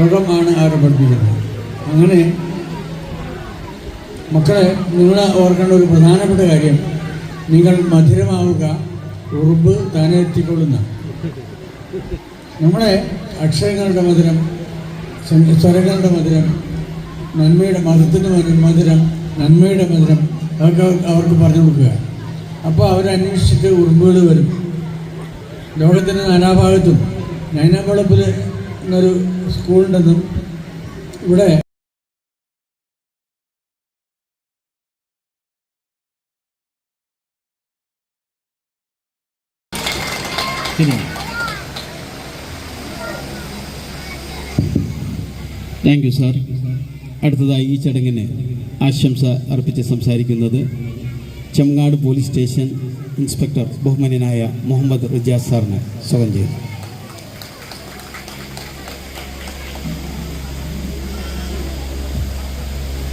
യോഗമാണ് അവരെ പഠിപ്പിക്കുന്നത്. അങ്ങനെ മക്കളെ നിങ്ങൾ ഓർക്കേണ്ട ഒരു പ്രധാനപ്പെട്ട കാര്യം നിങ്ങൾ മധുരമാവുക ഉറുമ്പ് താനെ എത്തിക്കൊള്ളുന്ന. നമ്മളെ അക്ഷരങ്ങളുടെ മധുരം സ്വരങ്ങളുടെ മധുരം നന്മയുടെ മതത്തിന്റെ മധുരം നന്മയുടെ മധുരം അതൊക്കെ അവർക്ക് പറഞ്ഞു കൊടുക്കുക. അപ്പോൾ അവരന്വേഷിച്ചിട്ട് ഉറുമ്പുകൾ വരും. ലോകത്തിന്റെ നാനാഭാഗത്തും. നൈനാമ്പളപ്പിൽ എന്നൊരു സ്കൂളുണ്ടെന്നും ഇവിടെ താങ്ക് യു സാർ അടുത്തതായി ഈ ചടങ്ങിന് ആശംസ അർപ്പിച്ച് സംസാരിക്കുന്നത് ചെങ്ങാട് പോലീസ് സ്റ്റേഷൻ ഇൻസ്പെക്ടർ ബഹുമാന്യനായ മുഹമ്മദ് റിജാസ് സാറിനെ. സ്വാഗതം ചെയ്യുന്നു.